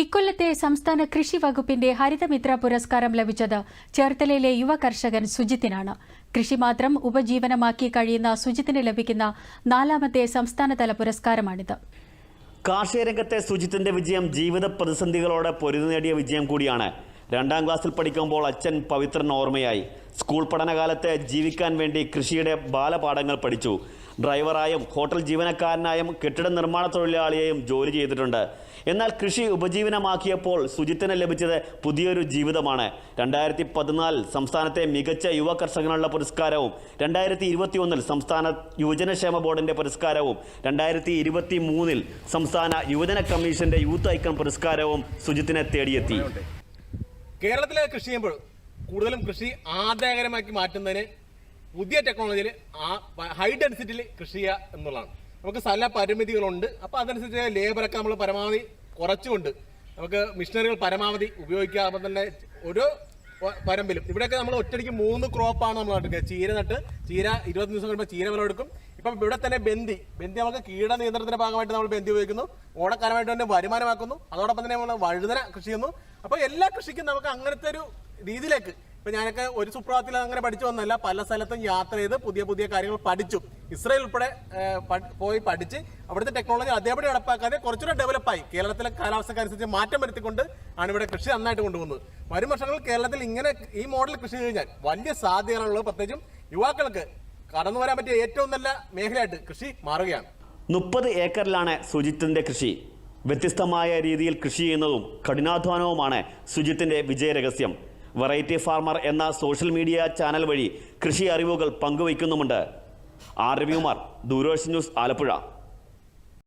ഇക്കൊല്ലത്തെ സംസ്ഥാന കൃഷി വകുപ്പിന്റെ ഹരിതമിത്ര പുരസ്കാരം ലഭിച്ചത് ചേർത്തലയിലെ യുവ കർഷകൻ സുജിത്തിനാണ്. കൃഷി മാത്രം ഉപജീവനമാക്കി കഴിയുന്ന സുജിത്തിന് ലഭിക്കുന്ന നാലാമത്തെ സംസ്ഥാനതല പുരസ്കാരമാണിത്. കാർഷിക രംഗത്തെ സുജിത്തിന്റെ വിജയം ജീവിത പ്രതിസന്ധികളോടെ പൊരുതി നേടിയ വിജയം കൂടിയാണ് രണ്ടാം ക്ലാസ്സിൽ പഠിക്കുമ്പോൾ അച്ഛൻ പവിത്രൻ ഓർമ്മയായി. സ്കൂൾ പഠനകാലത്ത് ജീവിക്കാൻ വേണ്ടി കൃഷിയുടെ ബാലപാഠങ്ങൾ പഠിച്ചു. ഡ്രൈവറായും ഹോട്ടൽ ജീവനക്കാരനായും കെട്ടിട നിർമ്മാണ തൊഴിലാളിയെയും ജോലി ചെയ്തിട്ടുണ്ട്. എന്നാൽ കൃഷി ഉപജീവനമാക്കിയപ്പോൾ സുജിത്തിന് ലഭിച്ചത് പുതിയൊരു ജീവിതമാണ്. രണ്ടായിരത്തി പതിനാലിൽ സംസ്ഥാനത്തെ മികച്ച യുവ കർഷകനുള്ള പുരസ്കാരവും രണ്ടായിരത്തി ഇരുപത്തി സംസ്ഥാന യുവജനക്ഷേമ ബോർഡിന്റെ പുരസ്കാരവും രണ്ടായിരത്തി ഇരുപത്തി മൂന്നിൽ സംസ്ഥാന യുവജന കമ്മീഷന്റെ യൂത്ത് ഐക്കൺ പുരസ്കാരവും സുജിത്തിനെ തേടിയെത്തി. കേരളത്തിലെ കൃഷി ചെയ്യുമ്പോൾ കൂടുതലും കൃഷി ആദായകരമാക്കി മാറ്റുന്നതിന് പുതിയ ടെക്നോളജിയിൽ ഹൈ ഡെൻസിറ്റിയിൽ കൃഷി ചെയ്യുക എന്നുള്ളതാണ്. നമുക്ക് സ്ഥല പരിമിതികളുണ്ട്. അപ്പോൾ അതനുസരിച്ച് ലേബറൊക്കെ നമ്മൾ പരമാവധി കുറച്ചുകൊണ്ട് നമുക്ക് മിഷനറികൾ പരമാവധി ഉപയോഗിക്കുക. അപ്പം തന്നെ ഒരു പരമ്പിലും. ഇവിടെയൊക്കെ നമ്മൾ ഒറ്റയ്ക്ക് മൂന്ന് ക്രോപ്പാണ് നമ്മൾ നട്ടുക ചീര നട്ട് ചീര ഇരുപത് ദിവസം കഴിയുമ്പോൾ ചീര വിളവെടുക്കും. ഇപ്പം ഇവിടെ തന്നെ ബന്ദി. ബന്ദി നമുക്ക് കീട നിയന്ത്രണത്തിന്റെ ഭാഗമായിട്ട് നമ്മൾ ബന്ദി ഉപയോഗിക്കുന്നു. ഓണക്കാലമായിട്ട് തന്നെ വരുമാനമാക്കുന്നു. അതോടൊപ്പം തന്നെ നമ്മൾ വഴുതന കൃഷി ചെയ്യുന്നു. അപ്പോൾ എല്ലാ കൃഷിക്കും നമുക്ക് അങ്ങനത്തെ ഒരു രീതിയിലേക്ക് ഇപ്പൊ ഞാനൊക്കെ ഒരു സുപ്രഭാതത്തിൽ അങ്ങനെ പഠിച്ചു വന്നല്ല പല സ്ഥലത്തും യാത്ര ചെയ്ത് പുതിയ പുതിയ കാര്യങ്ങൾ പഠിച്ചു. ഇസ്രയേൽ ഉൾപ്പെടെ പോയി പഠിച്ച് അവിടുത്തെ ടെക്നോളജി അതേപടി നടപ്പാക്കാതെ കുറച്ചുകൂടെ ഡെവലപ്പായി കേരളത്തിലെ കാലാവസ്ഥക്കനുസരിച്ച് മാറ്റം വരുത്തിക്കൊണ്ട് ആണ് ഇവിടെ കൃഷി നന്നായിട്ട് കൊണ്ടുപോകുന്നത്. വരും വർഷങ്ങളിൽ കേരളത്തിൽ ഇങ്ങനെ ഈ മോഡൽ കൃഷി കഴിഞ്ഞാൽ വലിയ സാധ്യതകളുള്ളത് പ്രത്യേകിച്ചും യുവാക്കൾക്ക് കടന്നു വരാൻ പറ്റിയ ഏറ്റവും നല്ല മേഖലയായിട്ട് കൃഷി മാറുകയാണ്. മുപ്പത് ഏക്കറിലാണ് സുജിത്തിന്റെ കൃഷി. വ്യത്യസ്തമായ രീതിയിൽ കൃഷി ചെയ്യുന്നതും കഠിനാധ്വാനവുമാണ് സുജിത്തിന്റെ വിജയരഹസ്യം വെറൈറ്റി ഫാർമർ എന്ന സോഷ്യൽ മീഡിയ ചാനൽ വഴി കൃഷി അറിവുകൾ പങ്കുവയ്ക്കുന്നുമുണ്ട്. R Ravikumar Doordarshan news Alappuzha.